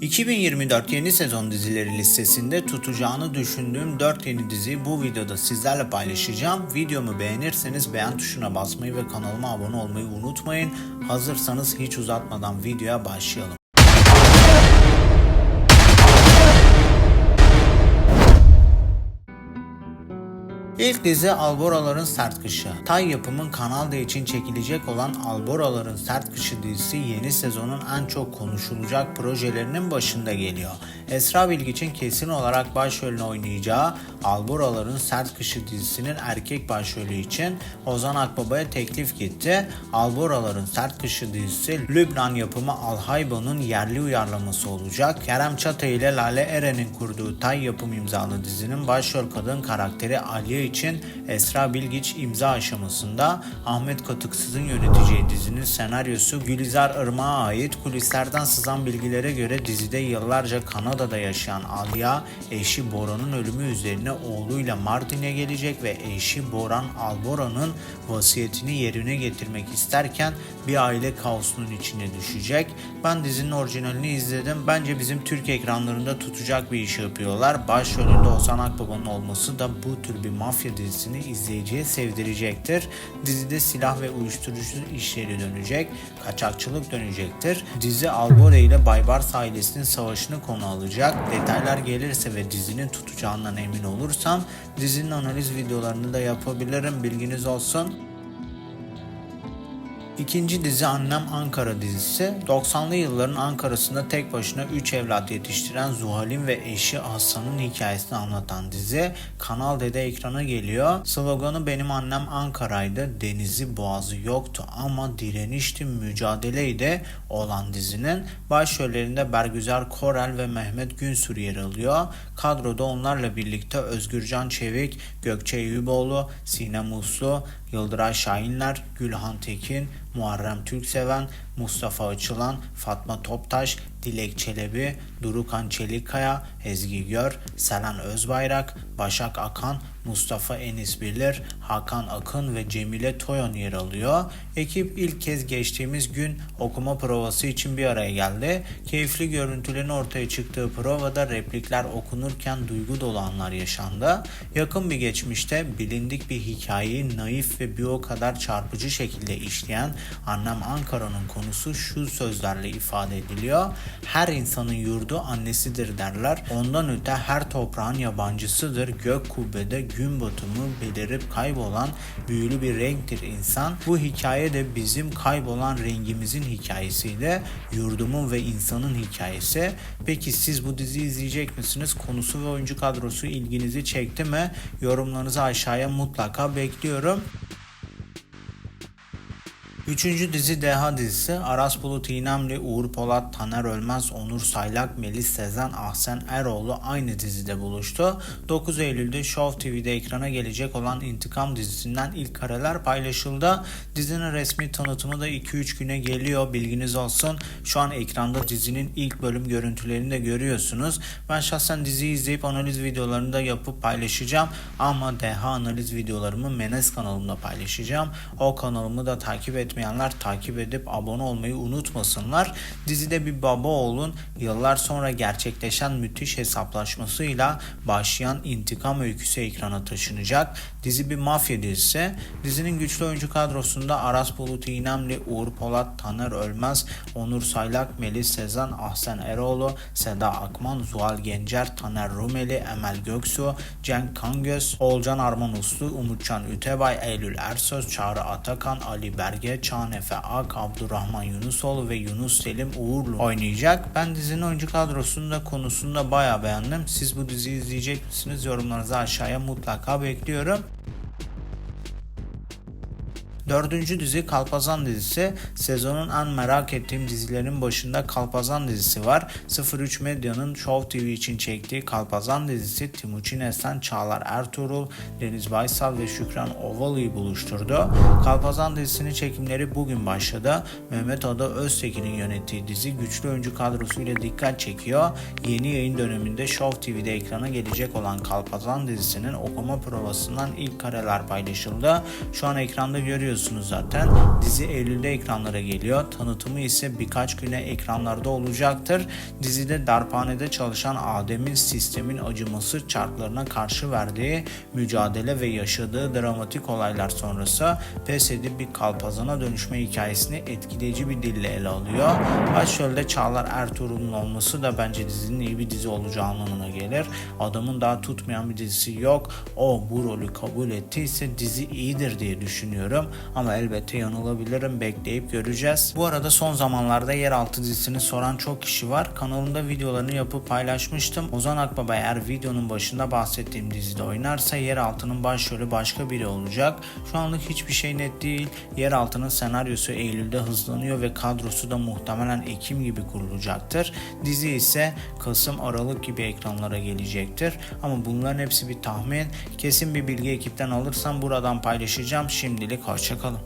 2024 yeni sezon dizileri listesinde tutacağını düşündüğüm 4 yeni diziyi bu videoda sizlerle paylaşacağım. Videomu beğenirseniz beğen tuşuna basmayı ve kanalıma abone olmayı unutmayın. Hazırsanız hiç uzatmadan videoya başlayalım. İlk dizi Alboraların Sert Kışı. Tay yapımın Kanal D için çekilecek olan Alboraların Sert Kışı dizisi yeni sezonun en çok konuşulacak projelerinin başında geliyor. Esra Bilgiç'in kesin olarak başrolünü oynayacağı Alboraların Sert Kışı dizisinin erkek başrolü için Ozan Akbaba'ya teklif gitti. Alboraların Sert Kışı dizisi Lübnan yapımı Alhaybo'nun yerli uyarlaması olacak. Kerem Çatay ile Lale Eren'in kurduğu Tay yapım imzalı dizinin başrol kadın karakteri Aliye için Esra Bilgiç imza aşamasında Ahmet Katıksız'ın yöneteceği dizinin senaryosu Gülizar Irmak'a ait kulislerden sızan bilgilere göre dizide yıllarca Kanada'da yaşayan Alya eşi Boran'ın ölümü üzerine oğluyla Mardin'e gelecek ve eşi Boran Albora'nın vasiyetini yerine getirmek isterken bir aile kaosunun içine düşecek. Ben dizinin orijinalini izledim. Bence bizim Türk ekranlarında tutacak bir iş yapıyorlar. Başrolünde Ozan Akbaba'nın olması da bu tür bir mafya dizisini izleyiciye sevdirecektir. Dizide silah ve uyuşturucu işleri dönecek, kaçakçılık dönecektir. Dizi Albora ile Baybars ailesinin savaşını konu alacak. Detaylar gelirse ve dizinin tutacağından emin olursam dizinin analiz videolarını da yapabilirim bilginiz olsun. İkinci dizi Annem Ankara dizisi 90'lı yılların Ankara'sında tek başına 3 evlat yetiştiren Zuhal'in ve eşi Hasan'ın hikayesini anlatan dizi Kanal D'de ekrana geliyor. Sloganı Benim Annem Ankara'ydı. Denizi boğazı yoktu ama direnişti, mücadeleydi olan dizinin başrollerinde Bergüzar Korel ve Mehmet Günsür yer alıyor. Kadroda onlarla birlikte Özgürcan Çevik, Gökçe Eyüboğlu, Sinem Uslu, Yıldıray Şahinler, Gülhan Tekin, Muharrem Türkseven, Mustafa Açılan, Fatma Toptaş, Dilek Çelebi, Durukan Çelikkaya, Ezgi Gör, Selen Özbayrak, Başak Akan, Mustafa Enis Bilir, Hakan Akın ve Cemile Toyon yer alıyor. Ekip ilk kez geçtiğimiz gün okuma provası için bir araya geldi. Keyifli görüntülerin ortaya çıktığı provada replikler okunurken duygu dolu anlar yaşandı. Yakın bir geçmişte bilindik bir hikayeyi naif ve bir o kadar çarpıcı şekilde işleyen Annem Ankara'nın konusu şu sözlerle ifade ediliyor. Her insanın yurdu annesidir derler. Ondan öte her toprağın yabancısıdır. Gök kubbede gün batımı belirip kaybolan büyülü bir renktir insan. Bu hikaye de bizim kaybolan rengimizin hikayesiyle yurdumun ve insanın hikayesi. Peki siz bu diziyi izleyecek misiniz? Konusu ve oyuncu kadrosu ilginizi çekti mi? Yorumlarınızı aşağıya mutlaka bekliyorum. Üçüncü dizi Deha dizisi Aras Bulut İynemli, Uğur Polat, Taner Ölmez, Onur Saylak, Melis Sezen, Ahsen Eroğlu aynı dizide buluştu. 9 Eylül'de Show TV'de ekrana gelecek olan İntikam dizisinden ilk kareler paylaşıldı. Dizinin resmi tanıtımı da 2-3 güne geliyor bilginiz olsun. Şu an ekranda dizinin ilk bölüm görüntülerini de görüyorsunuz. Ben şahsen diziyi izleyip analiz videolarını da yapıp paylaşacağım. Ama Deha analiz videolarımı Menes kanalımda paylaşacağım. O kanalımı da takip etmeyenler takip edip abone olmayı unutmasınlar. Dizide bir baba oğlun yıllar sonra gerçekleşen müthiş hesaplaşmasıyla başlayan intikam öyküsü ekrana taşınacak. Dizi bir mafya dizisi. Dizinin güçlü oyuncu kadrosunda Aras Bulut İynemli, Uğur Polat, Taner Ölmez, Onur Saylak, Melis Sezen, Ahsen Eroğlu, Seda Akman, Zuhal Gencer, Taner Rumeli, Emel Göksu, Cenk Kangöz, Olcan Arman Uslu, Umutcan Ütebay, Eylül Ersöz, Çağrı Atakan, Ali Berge, Çağan Efe Ak, Abdurrahman Yunusoğlu ve Yunus Selim Uğurlu oynayacak. Ben dizinin oyuncu kadrosunu da konusunu da bayağı beğendim. Siz bu diziyi izleyecek misiniz? Yorumlarınızı aşağıya mutlaka bekliyorum. Dördüncü dizi Kalpazan dizisi. Sezonun en merak ettiğim dizilerin başında Kalpazan dizisi var. 03 Medya'nın Show TV için çektiği Kalpazan dizisi Timuçin Esen, Çağlar Ertuğrul, Deniz Baysal ve Şükran Ovalı'yı buluşturdu. Kalpazan dizisinin çekimleri bugün başladı. Mehmet Ada Öztekin'in yönettiği dizi güçlü oyuncu kadrosuyla dikkat çekiyor. Yeni yayın döneminde Show TV'de ekrana gelecek olan Kalpazan dizisinin okuma provasından ilk kareler paylaşıldı. Şu an ekranda görüyorsunuz biliyorsunuz zaten. Dizi Eylül'de ekranlara geliyor. Tanıtımı ise birkaç güne ekranlarda olacaktır. Dizide darphanede çalışan Adem'in sistemin acıması çarklarına karşı verdiği mücadele ve yaşadığı dramatik olaylar sonrası pes edip bir kalpazana dönüşme hikayesini etkileyici bir dille ele alıyor. Başrolde Çağlar Ertuğrul'un olması da bence dizinin iyi bir dizi olacağı anlamına gelir. Adamın daha tutmayan bir dizisi yok. O bu rolü kabul ettiyse dizi iyidir diye düşünüyorum. Ama elbette yanılabilirim. Bekleyip göreceğiz. Bu arada son zamanlarda Yeraltı dizisini soran çok kişi var. Kanalımda videolarını yapıp paylaşmıştım. Ozan Akbaba eğer videonun başında bahsettiğim dizide oynarsa Yeraltı'nın başrolü başka biri olacak. Şu anlık hiçbir şey net değil. Yeraltı'nın senaryosu Eylül'de hızlanıyor ve kadrosu da muhtemelen Ekim gibi kurulacaktır. Dizi ise Kasım Aralık gibi ekranlara gelecektir. Ama bunların hepsi bir tahmin. Kesin bir bilgi ekipten alırsam buradan paylaşacağım. Şimdilik Кану.